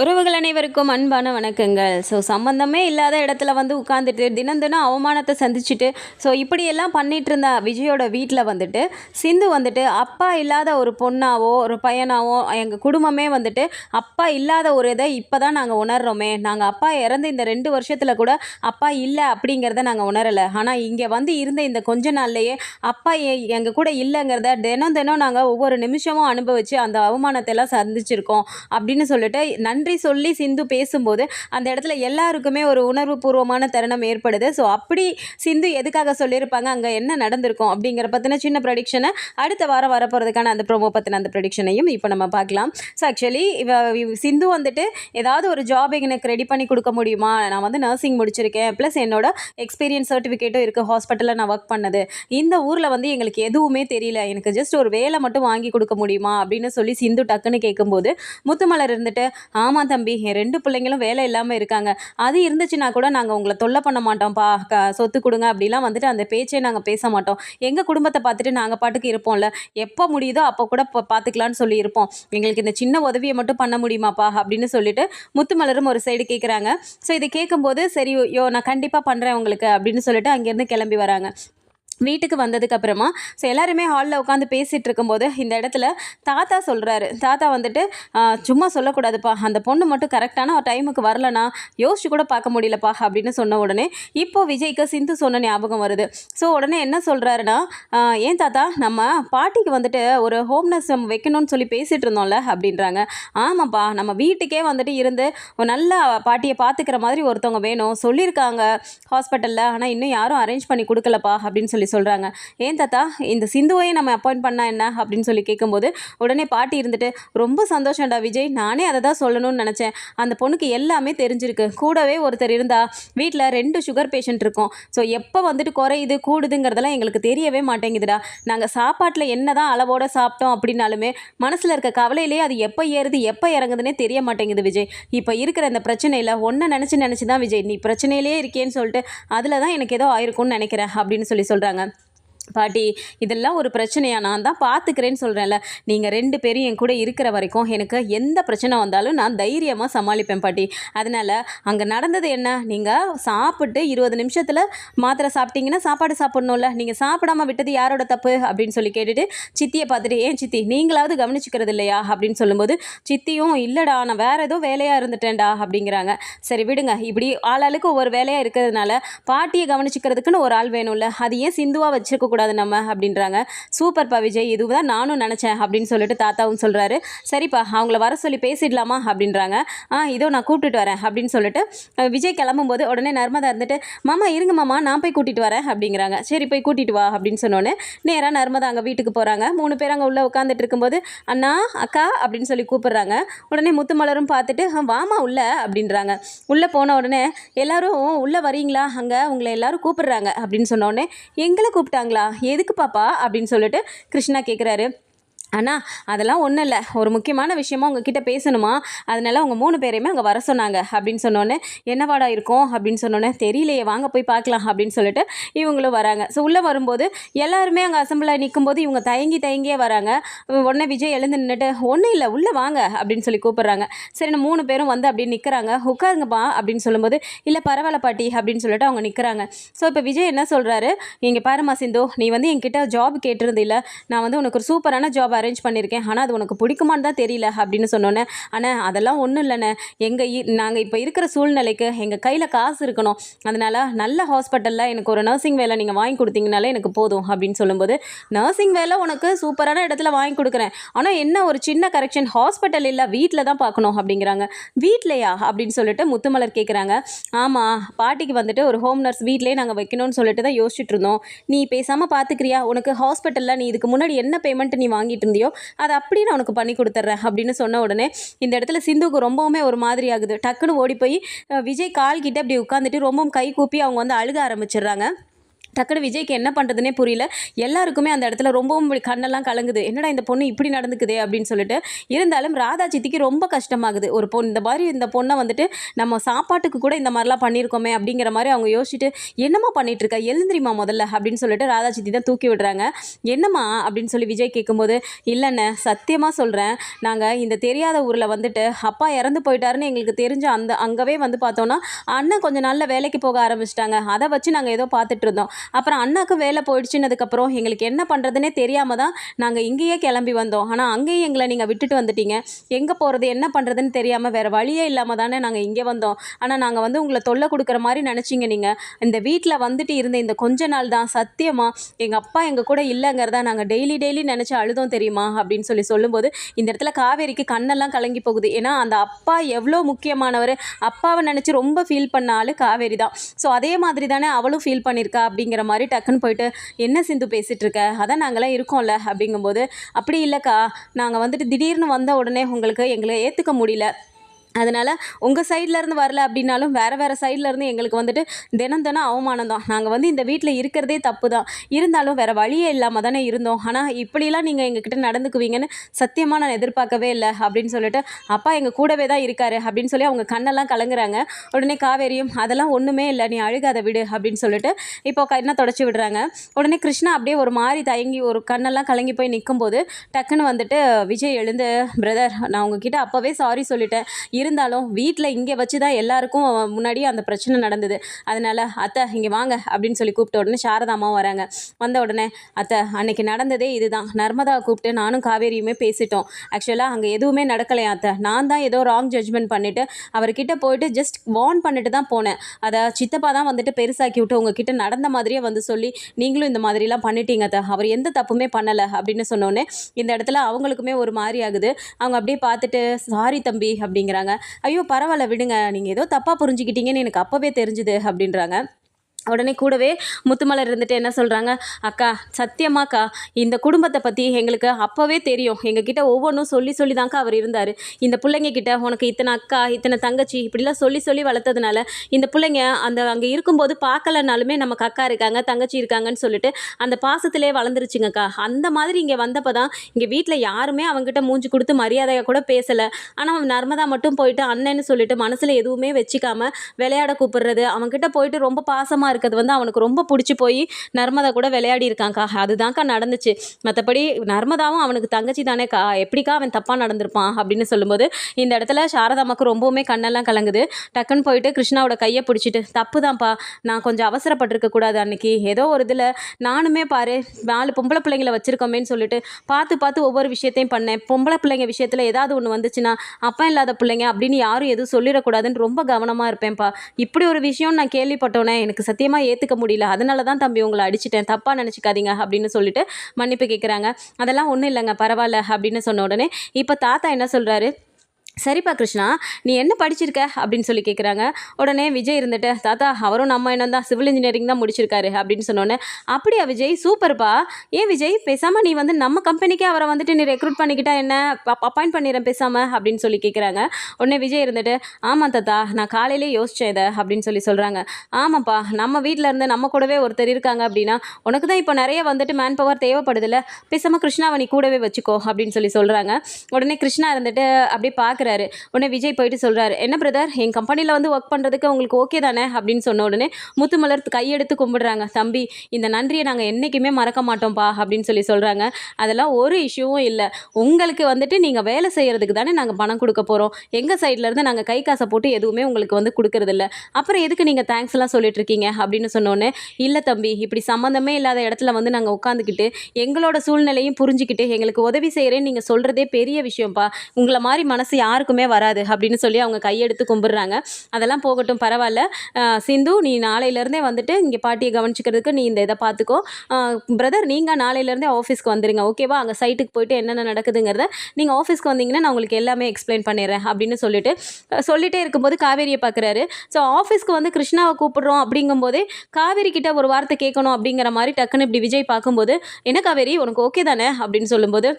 உறவுகள் அனைவருக்கும் அன்பான வணக்கங்கள். ஸோ சம்மந்தமே இல்லாத இடத்துல வந்து உட்காந்துட்டு தினம் தினம் அவமானத்தை சந்திச்சுட்டு ஸோ இப்படியெல்லாம் பண்ணிட்டு இருந்த விஜயோட வீட்டில் வந்துட்டு சிந்து வந்துட்டு அப்பா இல்லாத ஒரு பொண்ணாவோ ஒரு பையனாவோ எங்கள் குடும்பமே வந்துட்டு அப்பா இல்லாத ஒரு இதை இப்போ தான் நாங்கள் உணர்றோமே. நாங்கள் அப்பா இறந்து இந்த ரெண்டு வருஷத்தில் கூட அப்பா இல்லை அப்படிங்கிறத நாங்கள் உணரலை. ஆனால் இங்கே வந்து இருந்த இந்த கொஞ்ச நாள்லையே அப்பா எங்கள் கூட இல்லைங்கிறத தினம் தினம் நாங்கள் ஒவ்வொரு நிமிஷமும் அனுபவித்து அந்த அவமானத்தை எல்லாம் சந்திச்சிருக்கோம் அப்படின்னு சொல்லிட்டு நன்றி சொல்லி சிந்து பேசும்போது அந்த இடத்துல எல்லாருக்குமே ஒரு உணர்வு பூர்வமான தருணம் ஏற்படுது. ஸோ அப்படி சிந்து எதுக்காக சொல்லியிருப்பாங்க? அங்கே என்ன நடந்திருக்கும்? அப்படிங்கிற பற்றின சின்ன ப்ரடிக்ஷனை அடுத்த வாரம் வரப்போகிறதுக்கான அந்த ப்ரோமோ பற்றின அந்த ப்ரடிக்ஷனையும் இப்போ நம்ம பார்க்கலாம். ஸோ ஆக்சுவலி சிந்து வந்துட்டு ஏதாவது ஒரு ஜாப் எனக்கு ரெடி பண்ணி கொடுக்க முடியுமா? நான் வந்து நர்சிங் முடிச்சிருக்கேன். ப்ளஸ் என்னோட எக்ஸ்பீரியன்ஸ் சர்டிஃபிகேட்டும் இருக்குது ஹாஸ்பிட்டலில் நான் ஒர்க் பண்ணது. இந்த ஊரில் வந்து எங்களுக்கு எதுவுமே தெரியல. எனக்கு ஜஸ்ட் ஒரு வேலை மட்டும் வாங்கி கொடுக்க முடியுமா? அப்படின்னு சொல்லி சிந்து டக்குன்னு கேட்கும்போது முத்துமலர் இருந்துட்டு ஆமாம் தம்பி என் ரெண்டு பிள்ளைங்களும் வேலை இல்லாமல் இருக்காங்க. அது இருந்துச்சுன்னா கூட நாங்கள் உங்களை தொல்லை பண்ண மாட்டோம்ப்பா. க சொத்து கொடுங்க அப்படிலாம் வந்துட்டு அந்த பேச்சே நாங்கள் பேச மாட்டோம். எங்கள் குடும்பத்தை பார்த்துட்டு நாங்கள் பாட்டுக்கு இருப்போம்ல. எப்போ முடியுதோ அப்போ கூட பா- பார்த்துக்கலான்னு சொல்லி இருப்போம். எங்களுக்கு இந்த சின்ன உதவியை மட்டும் பண்ண முடியுமாப்பா அப்படின்னு சொல்லிட்டு முத்துமலரும் ஒரு சைடு கேட்குறாங்க ஸோ இதை கேட்கும்போது சரி யோ நான் கண்டிப்பாக பண்ணுறேன் உங்களுக்கு அப்படின்னு சொல்லிட்டு அங்கேருந்து கிளம்பி வராங்க. வீட்டுக்கு வந்ததுக்கு அப்புறமா ஸோ எல்லாருமே ஹாலில் உட்காந்து பேசிகிட்டு இருக்கும்போது இந்த இடத்துல தாத்தா சொல்கிறாரு தாத்தா வந்துட்டு சும்மா சொல்லக்கூடாதுப்பா. அந்த பொண்ணு மட்டும் கரெக்டான டைமுக்கு வரலனா யோசிச்சு கூட பார்க்க முடியலப்பா அப்படின்னு சொன்ன உடனே இப்போ விஜய்க்கு சிந்து சொன்ன ஞாபகம் வருது. ஸோ உடனே என்ன சொல்கிறாருன்னா ஏன் தாத்தா நம்ம பாட்டிக்கு வந்துட்டு ஒரு ஹோம்னஸ் வைக்கணும்னு சொல்லி பேசிகிட்டு இருந்தோம்ல அப்படின்றாங்க. ஆமாப்பா நம்ம வீட்டுக்கே வந்துட்டு இருந்து ஒரு நல்ல பாட்டியை பார்த்துக்கிற மாதிரி ஒருத்தவங்க வேணும். சொல்லியிருக்காங்க ஹாஸ்பிட்டலில் ஆனால் இன்னும் யாரும் அரேஞ்ச் பண்ணி கொடுக்கலப்பா அப்படின்னு சொல்லி சொல்கிறாங்க ஏன் தாத்தா இந்த சிந்துவையும் நம்ம அப்பாயிண்ட் பண்ணால் என்ன? அப்படின்னு சொல்லி கேட்கும்போது உடனே பாட்டி இருந்துட்டு ரொம்ப சந்தோஷம்டா விஜய் நானே அதை தான் சொல்லணும்னு நினச்சேன். அந்த பொண்ணுக்கு எல்லாமே தெரிஞ்சிருக்கு. கூடவே ஒருத்தர் இருந்தா வீட்டில் ரெண்டு சுகர் பேஷண்ட் இருக்கும். ஸோ எப்போ வந்துட்டு குறையுது கூடுதுங்கிறதெல்லாம் எங்களுக்கு தெரியவே மாட்டேங்குதுடா. நாங்கள் சாப்பாட்டில் என்ன தான் அளவோட சாப்பிட்டோம் அப்படின்னாலுமே மனசில் இருக்க கவலையிலே அது எப்போ ஏறுது எப்போ இறங்குதுன்னே தெரிய மாட்டேங்குது விஜய். இப்போ இருக்கிற இந்த பிரச்சனையில் ஒன்றை நினச்சி நினச்சி தான் விஜய் நீ பிரச்சனையிலே இருக்கேன்னு சொல்லிட்டு அதில் தான் எனக்கு ஏதோ ஆயிருக்கும்னு நினைக்கிறேன் அப்படின்னு சொல்லி சொல்கிறாங்க சொல்லுங்கள் பாட்டி இதெல்லாம் ஒரு பிரச்சனையா? நான் தான் பார்த்துக்கிறேன்னு சொல்கிறேன்ல நீங்கள் ரெண்டு பேரும் என் கூட இருக்கிற வரைக்கும் எனக்கு எந்த பிரச்சனை வந்தாலும் நான் தைரியமாக சமாளிப்பேன் பாட்டி. அதனால் அங்கே நடந்தது என்ன? நீங்கள் சாப்பிட்டு இருபது நிமிஷத்தில் மாத்திரை சாப்பிட்டீங்கன்னா சாப்பாடு சாப்பிட்ணும்ல. நீங்கள் சாப்பிடாம விட்டது யாரோட தப்பு? அப்படின்னு சொல்லி கேட்டுட்டு சித்தியை பார்த்துட்டு ஏன் சித்தி நீங்களாவது கவனிச்சுக்கிறது இல்லையா? அப்படின்னு சொல்லும்போது சித்தியும் இல்லைடா நான் வேறு ஏதோ வேலையாக இருந்துட்டேன்டா அப்படிங்கிறாங்க. சரி விடுங்க. இப்படி ஆளாளுக்கு ஒவ்வொரு வேலையாக இருக்கிறதுனால பாட்டியை கவனிச்சுக்கிறதுக்குன்னு ஒரு ஆள் வேணும்ல. அது ஏன் சிந்துவாக வச்சுருக்க கூடாது நம்ம அப்படின்றாங்க. சூப்பர்ப்பா விஜய் இதுதான் நானும் நினச்சேன் அப்படின்னு சொல்லிட்டு தாத்தாவும் சொல்கிறாரு சரிப்பா அவங்கள வர சொல்லி பேசிடலாமா அப்படின்றாங்க. ஆ இதோ நான் கூப்பிட்டுட்டு வரேன் அப்படின்னு சொல்லிட்டு விஜய் கிளம்பும்போது உடனே நர்மதா இருந்துட்டு மாமா இருங்க மாமா நான் போய் கூட்டிகிட்டு வரேன் அப்படிங்கிறாங்க. சரி போய் கூட்டிகிட்டு வா அப்படின்னு சொன்னோன்னே நேராக நர்மதா அங்கே வீட்டுக்கு போகிறாங்க மூணு பேர் அங்கே உள்ளே உட்காந்துட்டு இருக்கும்போது அண்ணா அக்கா அப்படின்னு சொல்லி கூப்பிட்றாங்க. உடனே முத்துமலரும் பார்த்துட்டு வாமா உள்ள அப்படின்றாங்க. உள்ளே போன உடனே எல்லாரும் உள்ளே வரீங்களா? அங்கே உங்களை எல்லாரும் கூப்பிட்றாங்க அப்படின்னு சொன்னோடனே எங்களை கூப்பிட்டாங்களா? எதுக்கு பாப்பா? அப்படின்னு சொல்லிட்டு கிருஷ்ணா கேட்குறாரு அண்ணா அதெல்லாம் ஒன்றும் இல்லை. ஒரு முக்கியமான விஷயமா உங்ககிட்ட பேசணுமா? அதனால உங்கள் மூணு பேரையுமே அங்கே வர சொன்னாங்க அப்படின்னு சொன்னோன்னே என்னவாடா இருக்கும்? அப்படின்னு சொன்னோன்னே தெரியலையே வாங்க போய் பார்க்கலாம் அப்படின்னு சொல்லிட்டு இவங்களும் வராங்க. ஸோ உள்ளே வரும்போது எல்லாருமே அங்கே அசம்பிளாக நிற்கும்போது இவங்க தயங்கி தயங்கியே வராங்க. உடனே விஜய் எழுந்து நின்றுட்டு ஒன்றும் இல்லை உள்ளே வாங்க அப்படின்னு சொல்லி கூப்பிட்றாங்க. சரி நான் மூணு பேரும் வந்து அப்படி நிற்கிறாங்க உட்காருங்கப்பா அப்படின்னு சொல்லும்போது இல்லை பரவாயில்ல பாட்டி அப்படின்னு சொல்லிட்டு அவங்க நிற்கிறாங்க ஸோ இப்போ விஜய் என்ன சொல்கிறாரு இங்கே பாருமா சிந்து நீ வந்து என்கிட்ட ஜாப் கேட்டிருந்தில்ல. நான் வந்து உனக்கு ஒரு சூப்பரான ஜாப் அரேஞ்ச் பண்ணியிருக்கேன் ஆனால் அது உனக்கு பிடிக்குமான்னு தான் தெரியல அப்படின்னு சொன்னோன்னே அண்ணா அதெல்லாம் ஒன்றும் இல்லைண்ணே. எங்கள் நாங்கள் இப்போ இருக்கிற சூழ்நிலைக்கு எங்கள் கையில் காசு இருக்கணும். அதனால் நல்ல ஹாஸ்பிட்டலில் எனக்கு ஒரு நர்சிங் வேலை நீங்கள் வாங்கி கொடுத்தீங்கனாலே எனக்கு போதும் அப்படின்னு சொல்லும்போது நர்சிங் வேலை உனக்கு சூப்பரான இடத்துல வாங்கி கொடுக்குறேன். ஆனால் என்ன ஒரு சின்ன கரெக்ஷன் ஹாஸ்பிட்டல் இல்லை வீட்டில் தான் பார்க்கணும் அப்படிங்கிறாங்க. வீட்லையா? அப்படின்னு சொல்லிட்டு முத்துமலர் கேட்குறாங்க ஆமாம் பாட்டிக்கு வந்துட்டு ஒரு ஹோம் நர்ஸ் வீட்லேயே நாங்கள் வைக்கணும்னு சொல்லிட்டு தான் யோசிச்சுட்டு இருந்தோம். நீ பேசாமல் பார்த்துக்கிறியா உனக்கு ஹாஸ்பிட்டலில் நீ இதுக்கு முன்னாடி என்ன பேமெண்ட் நீ வாங்கிட்டு இருந்தியோ அதை அப்படியே நான் உனக்கு பண்ணி கொடுத்துட்றேன் அப்படின்னு சொன்ன உடனே இந்த இடத்துல சிந்துக்கு ரொம்பவுமே ஒரு மாதிரி ஆகுது. டக்குன்னு ஓடி போய் விஜய் கால் கிட்ட அப்படி உட்காந்துட்டு ரொம்பவும் கை கூப்பி அவங்க வந்து அழுக ஆரம்பிச்சிடுறாங்க. டக்குனு விஜய்க்கு என்ன பண்ணுறதுனே புரியல. எல்லாருக்குமே அந்த இடத்துல ரொம்பவும் கண்ணெல்லாம் கலங்குது. என்னடா இந்த பொண்ணு இப்படி நடந்துக்குது அப்படின்னு சொல்லிட்டு இருந்தாலும் ராதா சித்திக்கு ரொம்ப கஷ்டமாகுது. ஒரு பொண்ணு இந்த மாதிரி இந்த பொண்ணை வந்துட்டு நம்ம சாப்பாட்டுக்கு கூட இந்த மாதிரிலாம் பண்ணியிருக்கோமே அப்படிங்கிற மாதிரி அவங்க யோசிச்சுட்டு என்னம்மா பண்ணிட்டு இருக்கா எழுந்திரிமா முதல்ல அப்படின்னு சொல்லிட்டு ராதா சித்தி தான் தூக்கி விடுறாங்க. என்னம்மா? அப்படின்னு சொல்லி விஜய் கேட்கும்போது இல்லைண்ணே சத்தியமாக சொல்கிறேன் நாங்கள் இந்த தெரியாத ஊரில் வந்துட்டு அப்பா இறந்து போயிட்டாருன்னு எங்களுக்கு தெரிஞ்ச அந்த அங்கவே வந்து பார்த்தோன்னா அண்ணன் கொஞ்சம் நாளில் வேலைக்கு போக ஆரம்பிச்சிட்டாங்க. அதை வச்சு நாங்கள் ஏதோ பார்த்துட்டு இருந்தோம். அப்புறம் அண்ணாக்கு வேலை போயிடுச்சுன்னதுக்கப்புறம் எங்களுக்கு என்ன பண்ணுறதுனே தெரியாமல் தான் நாங்கள் இங்கேயே கிளம்பி வந்தோம். ஆனால் அங்கேயும் எங்களை நீங்கள் விட்டுட்டு வந்துட்டீங்க. எங்கே போகிறது என்ன பண்ணுறதுன்னு தெரியாமல் வேறு வழியே இல்லாமல் தானே நாங்கள் இங்கே வந்தோம். ஆனால் நாங்கள் வந்து உங்களை தொல்லை கொடுக்குற மாதிரி நினச்சிங்க நீங்கள் இந்த வீட்டில் வந்துட்டு இருந்த இந்த கொஞ்ச நாள் தான் சத்தியமாக எங்கள் அப்பா எங்கள் கூட இல்லைங்கிறதா நாங்கள் டெய்லி டெய்லி நினச்சி அழுதோம் தெரியுமா? அப்படின்னு சொல்லி சொல்லும்போது இந்த இடத்துல காவேரிக்கு கண்ணெல்லாம் கலங்கி போகுது. ஏன்னா அந்த அப்பா எவ்வளோ முக்கியமானவர். அப்பாவை நினச்சி ரொம்ப ஃபீல் பண்ண ஆள் காவேரி தான். ஸோ அதே மாதிரி தானே அவளும் ஃபீல் பண்ணியிருக்கா அப்படிங்கிற மாதிரி டக்குன்னு போயிட்டு என்ன சிந்து பேசிகிட்டு இருக்க அதான் நாங்களாம் இருக்கோம்ல. அப்படிங்கும்போது அப்படி இல்லைக்கா. நாங்கள் வந்துட்டு திடீர்னு வந்த உடனே உங்களுக்கு எங்களை ஏற்றுக்க முடியல. அதனால் உங்கள் சைட்லேருந்து வரல அப்படின்னாலும் வேறு வேறு சைட்லேருந்து எங்களுக்கு வந்துட்டு தினம் தினம் அவமானம் தான். நாங்கள் வந்து இந்த வீட்டில் இருக்கிறதே தப்பு தான். இருந்தாலும் வேறு வழியே இல்லாமல் தானே இருந்தோம். ஆனால் இப்படிலாம் நீங்கள் எங்ககிட்ட நடந்துக்குவீங்கன்னு சத்தியமாக நான் எதிர்பார்க்கவே இல்லை அப்படின்னு சொல்லிட்டு அப்பா எங்கள் கூடவே தான் இருக்காரு அப்படின்னு சொல்லி அவங்க கண்ணெல்லாம் கலங்குறாங்க. உடனே காவேரியும் அதெல்லாம் ஒன்றுமே இல்லை நீ அழுகாத விடு அப்படின்னு சொல்லிட்டு இப்போ கண்ணை தொடச்சி விடுறாங்க. உடனே கிருஷ்ணா அப்படியே ஒரு மாதிரி தயங்கி ஒரு கண்ணெல்லாம் கலங்கி போய் நிற்கும்போது டக்குன்னு வந்துட்டு விஜய் எழுந்து பிரதர் நான் உங்ககிட்ட அப்போவே சாரி சொல்லிட்டேன். இருந்தாலும் வீட்டில் இங்கே வச்சு தான் எல்லாருக்கும் முன்னாடி அந்த பிரச்சனை நடந்தது. அதனால் அத்தை இங்கே வாங்க அப்படின்னு சொல்லி கூப்பிட்ட உடனே சாரதாமாவும் வராங்க. வந்த உடனே அத்தை அன்னைக்கு நடந்ததே இதுதான். நர்மதா கூப்பிட்டு நானும் காவேரியுமே பேசிட்டோம். ஆக்சுவலாக அங்கே எதுவுமே நடக்கலையா அத்தை? நான் தான் ஏதோ ராங் ஜட்ஜ்மெண்ட் பண்ணிவிட்டு அவர்கிட்ட போயிட்டு ஜஸ்ட் வார்ன் பண்ணிட்டு தான் போனேன். அதை சித்தப்பா தான் வந்துட்டு பெருசாக்கி விட்டு உங்ககிட்ட நடந்த மாதிரியே வந்து சொல்லி நீங்களும் இந்த மாதிரிலாம் பண்ணிட்டீங்க அத்தை. அவர் எந்த தப்புமே பண்ணலை அப்படின்னு சொன்னோடனே இந்த இடத்துல அவங்களுக்குமே ஒரு மாதிரி ஆகுது. அவங்க அப்படியே பார்த்துட்டு சாரி தம்பி அப்படிங்கிறாங்க. ஐயோ பரவாயில்ல விடுங்க. நீங்கள் ஏதோ தப்பாக புரிஞ்சுக்கிட்டீங்கன்னு எனக்கு அப்போவே தெரிஞ்சுது அப்படின்றாங்க. உடனே கூடவே முத்துமலர் இருந்துட்டு என்ன சொல்கிறாங்க அக்கா சத்தியமாக்கா இந்த குடும்பத்தை பற்றி எங்களுக்கு அப்போவே தெரியும். எங்ககிட்ட ஒவ்வொன்றும் சொல்லி சொல்லி தான்க்கா அவர் இருந்தார். இந்த பிள்ளைங்க கிட்ட உனக்கு இத்தனை அக்கா இத்தனை தங்கச்சி இப்படிலாம் சொல்லி சொல்லி வளர்த்ததுனால இந்த பிள்ளைங்க அந்த அங்கே இருக்கும்போது பார்க்கலனாலுமே நமக்கு அக்கா இருக்காங்க தங்கச்சி இருக்காங்கன்னு சொல்லிட்டு அந்த பாசத்திலே வளர்ந்துருச்சுங்கக்கா. அந்த மாதிரி இங்கே வந்தப்போ தான் இங்கே வீட்டில் யாருமே அவங்ககிட்ட மூஞ்சி கொடுத்து மரியாதையாக கூட பேசலை. ஆனால் அவன் நர்மதா மட்டும் போயிட்டு அண்ணன்னு சொல்லிட்டு மனசில் எதுவுமே வச்சுக்காமல் விளையாட கூப்பிடுறது அவங்ககிட்ட போயிட்டு ரொம்ப பாசமாக இருக்கிறது வந்து அவனுக்கு ரொம்ப பிடிச்சி போய் நர்மதா கூட விளையாடி இருக்காங்க்கா அதுதான்க்கா நடந்துச்சு. மற்றபடி நர்மதாவும் அவனுக்கு தங்கச்சி தானேக்கா எப்படிக்கா அவன் தப்பாக நடந்திருப்பான் அப்படின்னு சொல்லும்போது இந்த இடத்துல சாரதாமாக்கு ரொம்பவுமே கண்ணெல்லாம் கலங்குது. டக்குன்னு போயிட்டு கிருஷ்ணாவோட கையை பிடிச்சிட்டு தப்பு தான்ப்பா நான் கொஞ்சம் அவசரப்பட்டிருக்க கூடாது அன்னைக்கு. ஏதோ ஒரு இதில் நானுமே பாரு நாலு பொம்பளை பிள்ளைங்களை வச்சுருக்கோமேன்னு சொல்லிட்டு பார்த்து பார்த்து ஒவ்வொரு விஷயத்தையும் பண்ணேன். பொம்பளை பிள்ளைங்க விஷயத்தில் ஏதாவது ஒன்று வந்துச்சுன்னா அப்பா இல்லாத பிள்ளைங்க அப்படின்னு யாரும் எதுவும் சொல்லிடக்கூடாதுன்னு ரொம்ப கவனமாக இருப்பேன்ப்பா. இப்படி ஒரு விஷயம் நான் கேள்விப்பட்டோன்னே எனக்கு சத்தியமாக ஏற்றுக்க முடியல. அதனால தான் தம்பி உங்களை அடிச்சிட்டேன். தப்பாக நினச்சிக்காதீங்க அப்படின்னு சொல்லிட்டு மன்னிப்பு கேட்குறாங்க அதெல்லாம் ஒன்றும் இல்லைங்க. பரவாயில்ல அப்படின்னு சொன்ன உடனே இப்போ தாத்தா என்ன சொல்கிறாரு சரிப்பா கிருஷ்ணா நீ என்ன படிச்சிருக்க? அப்படின்னு சொல்லி கேட்குறாங்க உடனே விஜய் இருந்துட்டு தாத்தா அவரும் நம்ம என்ன தான் சிவில் இன்ஜினியரிங் தான் முடிச்சிருக்காரு அப்படின்னு சொன்னோன்னே அப்படியா விஜய்? சூப்பர்ப்பா. ஏன் விஜய்? பேசாமல் நீ வந்து நம்ம கம்பெனிக்கே அவரை வந்துட்டு நீ ரெக்ரூட் பண்ணிக்கிட்டா என்ன? அப்பாயிண்ட் பண்ணிடுறேன் பேசாமல் அப்படின்னு சொல்லி கேட்குறாங்க உடனே விஜய் இருந்துட்டு ஆமாம் தாத்தா நான் காலையிலே யோசித்தேன் இதை அப்படின்னு சொல்லி சொல்கிறாங்க ஆமாப்பா நம்ம வீட்டில் இருந்து நம்ம கூடவே ஒருத்தர் இருக்காங்க அப்படின்னா உனக்கு தான் இப்போ நிறைய வந்துட்டு மேன் பவர் தேவைப்படுதில்ல. பேசாமல் கிருஷ்ணாவை நீ கூடவே வச்சுக்கோ அப்படின்னு சொல்லி சொல்கிறாங்க உடனே கிருஷ்ணா இருந்துட்டு அப்படியே பார்க்குறாரு உடனே விஜய் போயிட்டு சொல்கிறாரு என்ன பிரதர் என் கம்பெனியில் வந்து ஒர்க் பண்ணுறதுக்கு உங்களுக்கு ஓகே தானே? அப்படின்னு சொன்ன உடனே முத்துமலர் கையெடுத்து கும்பிடுறாங்க தம்பி இந்த நன்றியை நாங்கள் என்றைக்குமே மறக்க மாட்டோம்ப்பா அப்படின்னு சொல்லி சொல்கிறாங்க அதெல்லாம் ஒரு இஷ்யூவும் இல்லை. உங்களுக்கு வந்துட்டு நீங்கள் வேலை செய்கிறதுக்கு தானே நாங்கள் பணம் கொடுக்க போகிறோம் எங்கள் சைட்லேருந்து நாங்கள் கை காசை போட்டு எதுவுமே உங்களுக்கு வந்து கொடுக்கறதில்ல அப்புறம் எதுக்கு நீங்கள் தேங்க்ஸ்லாம் சொல்லிட்டு இருக்கீங்க? அப்படின்னு சொன்னோன்னே இல்லை தம்பி இப்படி சம்மந்தமே இல்லாத இடத்துல வந்து நாங்கள் உட்காந்துக்கிட்டு எங்களோட சூழ்நிலையும் புரிஞ்சுக்கிட்டு எங்களுக்கு உதவி செய்கிறேன்னு நீங்கள் சொல்கிறதே பெரிய விஷயம்ப்பா. உங்களை மாதிரி மனசு யாருக்குமே வராது அப்படின்னு சொல்லி அவங்க கையெடுத்து கும்பிடுறாங்க. அதெல்லாம் போகட்டும் பரவாயில்ல. சிந்து நீ நாளையிலேருந்தே வந்துட்டு இங்கே பாட்டியை கவனிச்சிக்கிறதுக்கு நீ இந்த இதை பார்த்துக்கோ. பிரதர் நீங்கள் நாளையிலேருந்தே ஆஃபீஸ்க்கு வந்துடுங்க ஓகேவா அங்கே சைட்டுக்கு போயிட்டு என்னென்ன நடக்குதுங்கிறத நீங்கள் ஆஃபீஸ்க்கு வந்தீங்கன்னா நான் உங்களுக்கு எல்லாமே எக்ஸ்பிளைன் பண்ணிடுறேன் அப்படின்னு சொல்லிட்டு சொல்லிட்டே இருக்கும்போது காவேரியை பார்க்குறாரு. ஸோ ஆஃபீஸ்க்கு வந்து கிருஷ்ணாவை கூப்பிடுறோம் அப்படிங்கும்போதே காவேரி கிட்ட ஒரு வார்த்தை கேட்கணும் அப்படிங்கிற மாதிரி டக்குன்னு இப்படி விஜய் பார்க்கும்போது என்ன காவேரி உனக்கு ஓகே தானே? அப்படின்னு சொல்லும்போது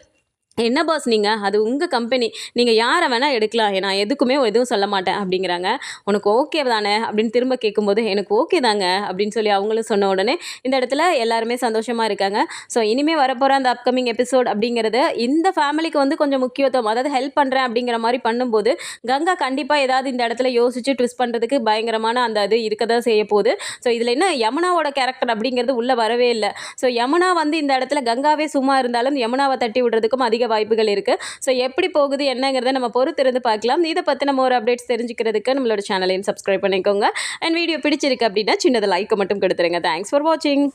என்ன பாஸ் நீங்கள் அது உங்கள் கம்பெனி நீங்கள் யாரை வேணால் எடுக்கலாம். நான் எதுக்குமே எதுவும் சொல்ல மாட்டேன் அப்படிங்கிறாங்க. உனக்கு ஓகே தானே? அப்படின்னு திரும்ப கேட்கும்போது எனக்கு ஓகே தாங்க. அப்படின்னு சொல்லி அவங்களும் சொன்ன உடனே இந்த இடத்துல எல்லாருமே சந்தோஷமாக இருக்காங்க. ஸோ இனிமேல் வரப்போகிற அந்த அப்கமிங் எபிசோட் அப்படிங்கிறது இந்த ஃபேமிலிக்கு வந்து கொஞ்சம் முக்கியத்துவம் அதாவது ஹெல்ப் பண்ணுறேன் அப்படிங்கிற மாதிரி பண்ணும்போது கங்கா கண்டிப்பாக ஏதாவது இந்த இடத்துல யோசிச்சு ட்விஸ்ட் பண்ணுறதுக்கு பயங்கரமான அந்த இது இருக்க தான் செய்ய போகுது. ஸோ இதில் என்ன யமுனாவோட கேரக்டர் அப்படிங்கிறது உள்ளே வரவே இல்லை. ஸோ யமுனா வந்து இந்த இடத்துல கங்காவே சும்மா இருந்தாலும் யமுனாவை தட்டி விடுறதுக்கும் அதிக வாய்ப்புகள் இருக்குது ஸோ எப்படி போகுது என்னங்கிறத நம்ம பொறுத்திருந்து பார்க்கலாம். இதை பற்றி நம்ம ஒரு அப்டேட்ஸ் தெரிஞ்சுக்கிறதுக்கு நம்மளோட சேனலையும் சப்ஸ்கிரைப் பண்ணிக்கோங்க. அண்ட் வீடியோ பிடிச்சிருக்கு அப்படின்னா சின்னதை லைக்கை மட்டும் கொடுத்துருங்க. தேங்க்ஸ் ஃபார் வாட்சிங்